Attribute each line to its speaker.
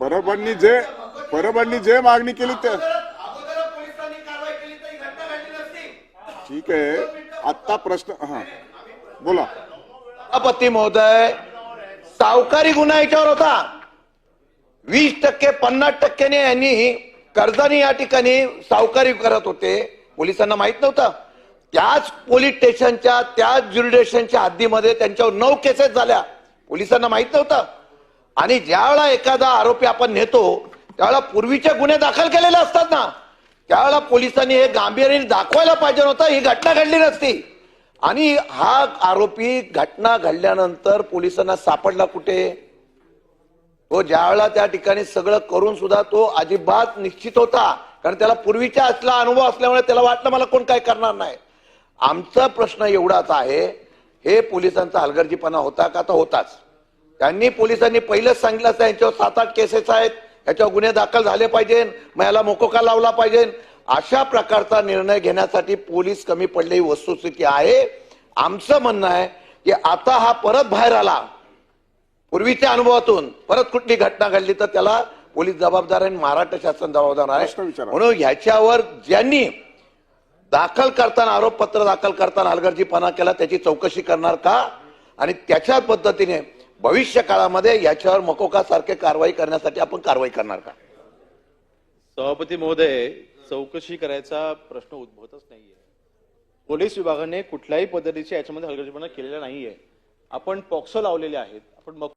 Speaker 1: परबांनी जे परबांनी जे मागणी केली ते ठीक आहे. आता प्रश्न हा. बोला.
Speaker 2: सभापती महोदय सावकारी गुन्हा याच्यावर होता. वीस टक्के पन्नास टक्क्याने यांनी कर्जाने या ठिकाणी सावकारी करत होते. पोलिसांना माहीत नव्हतं. त्याच पोलीस स्टेशनच्या त्याच ज्युरिडेशनच्या हद्दीमध्ये त्यांच्यावर नऊ केसेस झाल्या. पोलिसांना माहीत नव्हतं. आणि ज्यावेळा एखादा आरोपी आपण नेतो त्यावेळेला पूर्वीचे गुन्हे दाखल केलेले असतात ना. त्यावेळेला पोलिसांनी हे गांभीर्याने दाखवायला पाहिजे नव्हतं ही घटना घडली नसती. आणि हा आरोपी घटना घडल्यानंतर पोलिसांना सापडला कुठे? तो ज्यावेळेला त्या ठिकाणी सगळं करून सुद्धा तो अजिबात निश्चित होता. कारण त्याला पूर्वीचा असला अनुभव असल्यामुळे त्याला वाटलं मला कोण काय करणार नाही. आमचा प्रश्न एवढाच आहे हे पोलिसांचा हलगर्जीपणा होता का? तर होताच. त्यांनी पोलिसांनी पहिलेच सांगितलं असतं यांच्यावर सात आठ केसेस आहेत. याच्यावर गुन्हे दाखल झाले पाहिजे. मग याला मोकोका लावला पाहिजे? अशा प्रकारचा निर्णय घेण्यासाठी पोलीस कमी पडले ही वस्तुस्थिती आहे. आमचं म्हणणं आहे की आता हा परत बाहेर आला. पूर्वीच्या अनुभवातून परत कुठली घटना घडली तर त्याला पोलीस जबाबदार आणि महाराष्ट्र शासन जबाबदार आहे. म्हणून ह्याच्यावर ज्यांनी दाखल करताना आरोपपत्र दाखल करताना हलगर्जीपणा केला त्याची चौकशी करणार का? आणि त्याच्या पद्धतीने भविष्य काळामध्ये याच्यावर मकोका सारखे कारवाई करण्यासाठी आपण कारवाई करणार का?
Speaker 3: सभापती महोदय चौकशी करायचा प्रश्न उद्भवतच नाहीये. पोलीस विभागाने कुठल्याही पद्धतीचे याच्यामध्ये हलगर्जीपणा केलेला नाहीये. आपण पॉक्सो लावलेले आहेत. आपण मग